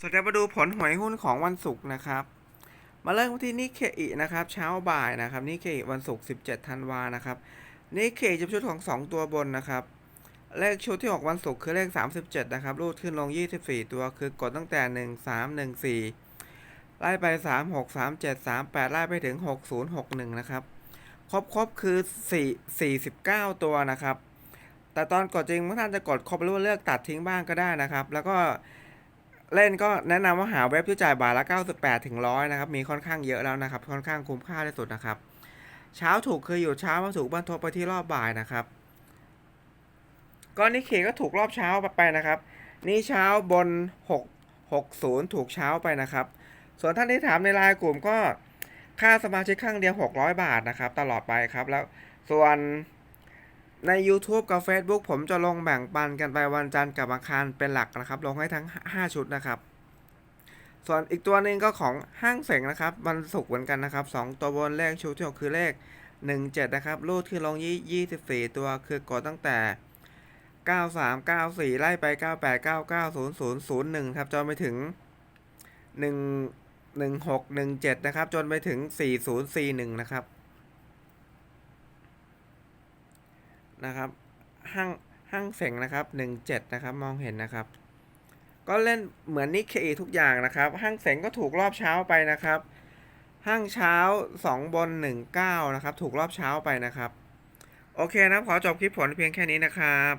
สวัสดีครับมาดูผลหวยหุ้นของวันศุกร์นะครับ มาเริ่มที่นิเคอินะครับ เช้าบ่ายนะครับนิเคอิวันศุกร์17ธันวานะครับนิเคอิจะเป็นชุดของ 2 ตัวบนนะครับ เลขชุดที่ออกวันศุกร์คือเลข 37 นะครับ รูดขึ้นลง 24 ตัว คือกดตั้งแต่ 1 3 1 4 ไล่ไป 3 6 3 7 3 8 ไล่ไปถึง 60 61 นะครับ ครบครบคือ4 49 ตัวนะครับ แต่ตอนกดจริงเมื่อท่านจะกดครบหรือว่าเลือกตัดทิ้งบ้างก็ได้นะครับ แล้วก็ เล่นก็แนะนำว่าหาเว็บที่จ่ายบาทละ 98 ถึง 100 นะครับ มีค่อนข้างเยอะแล้วนะครับ ค่อนข้างคุ้มค่าที่สุดนะครับ เช้าถูกคืออยู่เช้ามาถูกบรรทบไปที่รอบบ่ายนะครับ ก็นิเคก็ถูกรอบเช้าไปนะครับ นี่เช้าบน 6 60 ถูกเช้าไปนะครับ ส่วนท่านที่ถามในไลน์กลุ่มก็ค่าสมาชิกครั้งเดียว 600 บาทนะครับ ตลอดไปครับ แล้วส่วน ใน YouTube กับ Facebook ผมจะลงแบ่งปันกันไปวันจันทร์กับอังคารเป็นหลักนะครับ ลงให้ทั้ง 5 ชุดนะครับ ส่วนอีกตัวหนึ่งก็ของห้างเสงนะครับวันศุกร์เหมือนกันนะครับ 2 ตัวบนเลขชุดที่หกคือเลข 17 นะครับรูดที่ลงยี่24 ตัวคือกดตั้งแต่ 93 94 ไล่ไป 98 99 00 01ครับจนไปถึง 1 16 17 นะครับ จนไปถึง 4041 นะครับ นะครับห้างห้างเสงนะครับ17นะครับมองเห็นนะครับ ก็เล่นเหมือนนิเคอีทุกอย่างนะครับ ห้างเสงก็ถูกรอบเช้าไปนะครับ ห้างเช้า 2 บน 19 นะครับ ถูกรอบเช้าไปนะครับ โอเคนะขอจบคลิปผลเพียงแค่นี้นะครับ